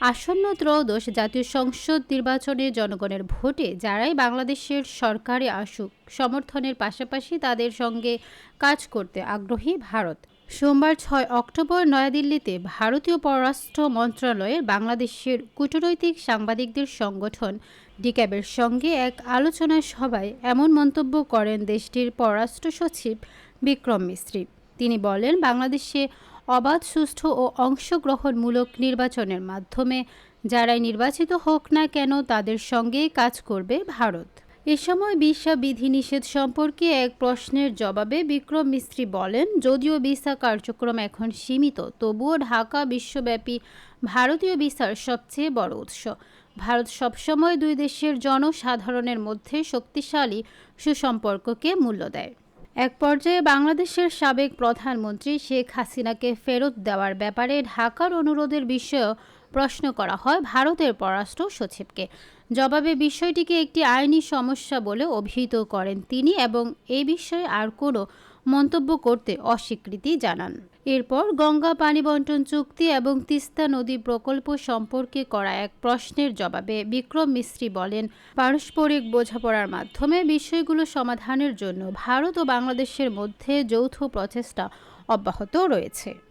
আসন্ন ত্রয়োদশ জাতীয় সংসদ নির্বাচনে জনগণের ভোটে যারাই বাংলাদেশের সরকারে আসুক, সমর্থনের পাশাপাশি তাদের সঙ্গে কাজ করতে আগ্রহী ভারত। সোমবার ছয় অক্টোবর নয়াদিল্লিতে ভারতীয় পররাষ্ট্র মন্ত্রণালয়ের বাংলাদেশের কূটনৈতিক সাংবাদিকদের সংগঠন ডিক্যাবের সঙ্গে এক আলোচনা সভায় এমন মন্তব্য করেন দেশটির পররাষ্ট্র সচিব বিক্রম মিস্ত্রি। তিনি বলেন, বাংলাদেশে অবাধ, সুষ্ঠু ও অংশগ্রহণমূলক নির্বাচনের মাধ্যমে যারাই নির্বাচিত হোক না কেন তাদের সঙ্গেই কাজ করবে ভারত। এ সময় ভিসা বিধিনিষেধ সম্পর্কে এক প্রশ্নের জবাবে বিক্রম মিস্ত্রি বলেন, যদিও ভিসা কার্যক্রম এখন সীমিত, তবুও ঢাকা বিশ্বব্যাপী ভারতীয় ভিসার সবচেয়ে বড় উৎস। ভারত সবসময় দুই দেশের জনসাধারণের মধ্যে শক্তিশালী সুসম্পর্ককে মূল্য দেয়। এক পর্যায়ে বাংলাদেশের সাবেক প্রধানমন্ত্রী শেখ হাসিনাকে ফেরত দেওয়ার ব্যাপারে ঢাকার অনুরোধের বিষয়েও প্রশ্ন করা হয় ভারতের পররাষ্ট্র সচিবকে। জবাবে বিষয়টিকে একটি আইনি সমস্যা বলে অভিহিত করেন তিনি এবং এ বিষয়ে আর কোনো মন্তব্য করতে অস্বীকৃতি জানান। এরপর গঙ্গা পানি বন্টন চুক্তি এবং তিস্তা নদী প্রকল্প সম্পর্কে করা এক প্রশ্নের জবাবে বিক্রম মিস্ত্রি বলেন, পারস্পরিক বোঝাপড়ার মাধ্যমে বিষয়গুলো সমাধানের জন্য ভারত ও বাংলাদেশের মধ্যে যৌথ প্রচেষ্টা অব্যাহত রয়েছে।